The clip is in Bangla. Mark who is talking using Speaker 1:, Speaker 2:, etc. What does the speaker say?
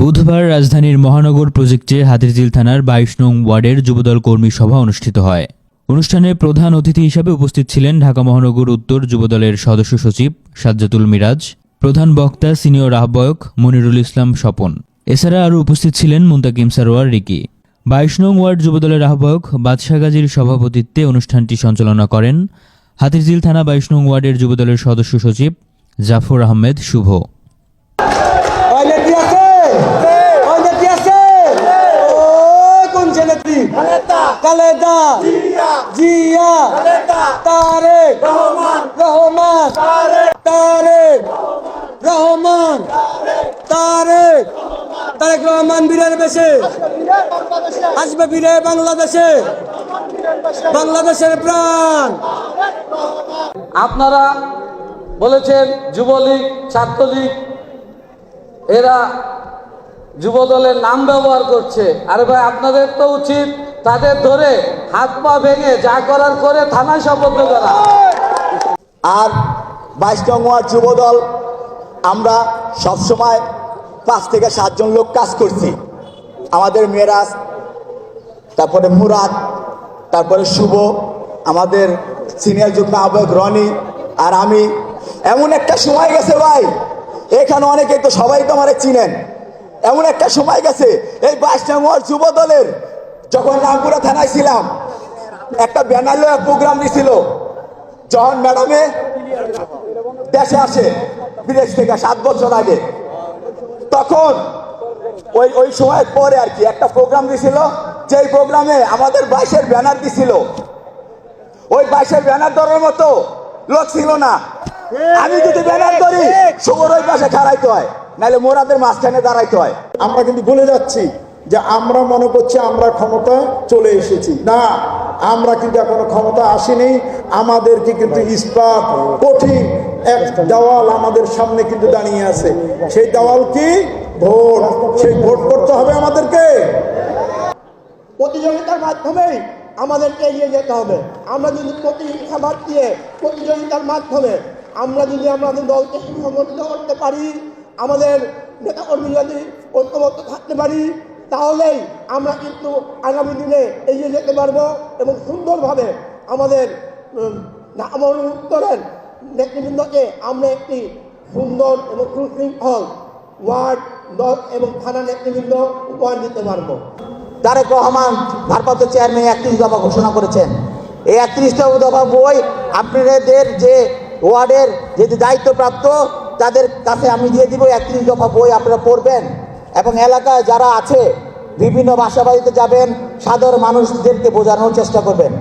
Speaker 1: বুধবার রাজধানীর মহানগর প্রজেক্টে হাতিরঝিল থানার বাইশ নং ওয়ার্ডের যুবদল কর্মী সভা অনুষ্ঠিত হয়। অনুষ্ঠানে প্রধান অতিথি হিসাবে উপস্থিত ছিলেন ঢাকা মহানগর উত্তর যুবদলের সদস্য সচিব সাজ্জাতুল মিরাজ, প্রধান বক্তা সিনিয়র আহ্বায়ক মনিরুল ইসলাম স্বপন। এছাড়া আরও উপস্থিত ছিলেন মুন্তাকিম সারোয়ার রিকি। বাইশ নং ওয়ার্ড যুবদলের আহ্বায়ক বাদশাহ গাজীর সভাপতিত্বে অনুষ্ঠানটি সঞ্চালনা করেন হাতিরঝিল থানা বাইশ নং ওয়ার্ডের যুবদলের সদস্য সচিব জাফর আহমেদ শুভ।
Speaker 2: জিয়া। তারেক রহমান। তারেক রহমান। তারেক তারেক রহমান বীরের বেশে? আসবে বীরে বাংলাদেশে। বাংলাদেশের প্রাণ। আপনারা বলেছেন যুবলীগ ছাত্রলীগ এরা যুবদলের নাম ব্যবহার করছে। আরে ভাই আপনাদের তো উচিত তাদের ধরে হাত পা ভেঙে যা করার করে থানায় শপথ করা
Speaker 3: আর বাইশ নং ওয়ার্ড যুবদল, আমরা সবসময় পাঁচ থেকে সাতজন লোক কাজ করছি। আমাদের মেরাজ তারপরে মুরাদ, তারপরে শুভ, আমাদের সিনিয়র যুগ্ম আহ্বায়ক রনি আর আমি। এমন একটা সময় গেছে ভাই, এখানে অনেকে তো সবাই তো আমারে চিনেন। এমন একটা সময় গেছে, এই বাইশ নং ওয়ার্ড যুব দলের যখন রামপুরা থানায় ছিলাম, একটা ব্যানার প্রোগ্রাম দিছিল, যখন ম্যাডামে দেশে আসে, বিদেশ থেকে সাত বছর আগে। তখন ওই ওই সময় পরে আর কি একটা প্রোগ্রাম দিছিল, যেই প্রোগ্রামে আমাদের বাইশের ব্যানার দিছিল। ওই বাইশের ব্যানার ধরার মতো লোক ছিল না। আমি যদি ব্যানার ধরি, শুভর ওই পাশে খাড়াইতে হয়, নাহলে মোরাদের মাঝখানে দাঁড়াইতে হয়।
Speaker 4: আমরা কিন্তু বলে যাচ্ছি। যে আমরা মনে করছি আমরা ক্ষমতা চলে এসেছি। না আমরা কিন্তু এখনও ক্ষমতা আসেনি। আমাদেরকে কিন্তু ইস্পাত কঠিন এক দেওয়াল আমাদের সামনে কিন্তু দাঁড়িয়ে আছে। সেই দেওয়াল কি? ভোট। সেই ভোট করতে হবে আমাদেরকে।
Speaker 5: প্রতিযোগিতার মাধ্যমেই আমাদেরকে এগিয়ে যেতে হবে। আমরা যদি প্রতিযোগিতা বাদ দিয়ে প্রতিযোগিতার মাধ্যমে আমরা যদি আমাদের দলকে সংগঠিত করতে পারি আমাদের নেতাকর্মী যদি ঐক্যবদ্ধ থাকতে পারি তাহলেই আমরা কিন্তু আগামী দিনে এগিয়ে যেতে পারব এবং সুন্দরভাবে আমাদের উত্তরের নেতৃবৃন্দকে আমরা একটি সুন্দর এবং সুশৃঙ্খল ওয়ার্ড, দল এবং থানা নেতৃবৃন্দ উপহার দিতে পারব।
Speaker 3: তারেক রহমান ভারপ্রাপ্ত চেয়ারম্যান একত্রিশ দফা ঘোষণা করেছেন। এই একত্রিশটা দফা বই আপনাদের যে ওয়ার্ডের যে দায়িত্বপ্রাপ্ত, তাদের কাছে আমি দিয়ে দিব একত্রিশ দফা বই, আপনারা পড়বেন। এবং এলাকায় যারা আছে বিভিন্ন বাসাবাড়িতে যাবেন সাধারণ মানুষদেরকে বোঝানোর চেষ্টা করবেন।